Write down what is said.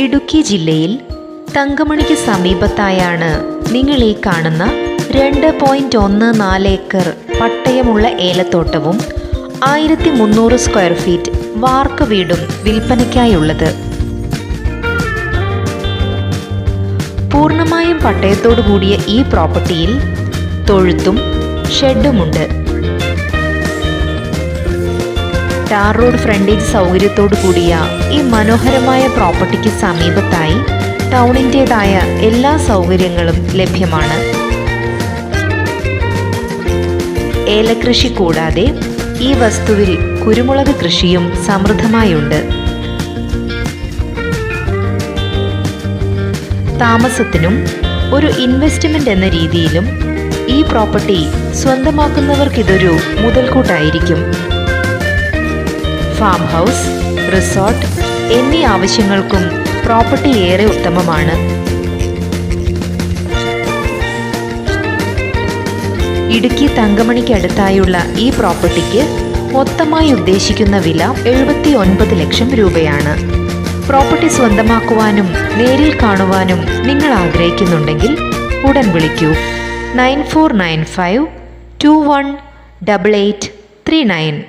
ഇടുക്കി ജില്ലയിൽ തങ്കമണിക്ക് സമീപത്തായാണ് നിങ്ങൾ ഈ കാണുന്ന രണ്ട് പോയിന്റ് ഒന്ന് നാല് ഏക്കർ പട്ടയമുള്ള ഏലത്തോട്ടവും ആയിരത്തി മുന്നൂറ് സ്ക്വയർ ഫീറ്റ് വാർക്ക് വീടും വിൽപ്പനയ്ക്കായുള്ളത്. പൂർണമായും പട്ടയത്തോടു കൂടിയ ഈ പ്രോപ്പർട്ടിയിൽ തൊഴുത്തും ഷെഡുമുണ്ട്. ടാർ റോഡ് ഫ്രണ്ടേജ് സൗകര്യത്തോടു കൂടിയ ഈ മനോഹരമായ പ്രോപ്പർട്ടിക്ക് സമീപത്തായി ടൗണിന്റെതായ എല്ലാ സൗകര്യങ്ങളും ലഭ്യമാണ്. ഏലകൃഷി കൂടാതെ ഈ വസ്തുവിൽ കുരുമുളക് കൃഷിയും സമൃദ്ധമായുണ്ട്. താമസത്തിനും ഒരു ഇൻവെസ്റ്റ്മെന്റ് എന്ന രീതിയിലും ഈ പ്രോപ്പർട്ടി സ്വന്തമാക്കുന്നവർക്കിതൊരു മുതൽക്കൂട്ടായിരിക്കും. ഫാം ഹൗസ് റിസോർട്ട് എന്നീ ആവശ്യങ്ങൾക്കും പ്രോപ്പർട്ടി ഏറെ ഉത്തമമാണ്. ഇടുക്കി തങ്കമണിക്കടുത്തായുള്ള ഈ പ്രോപ്പർട്ടിക്ക് മൊത്തമായി ഉദ്ദേശിക്കുന്ന വില എഴുപത്തി ഒൻപത് ലക്ഷം രൂപയാണ്. പ്രോപ്പർട്ടി സ്വന്തമാക്കുവാനും നേരിൽ കാണുവാനും നിങ്ങൾ ആഗ്രഹിക്കുന്നുണ്ടെങ്കിൽ ഉടൻ വിളിക്കൂ. Nine four nine five two one double eight three nine.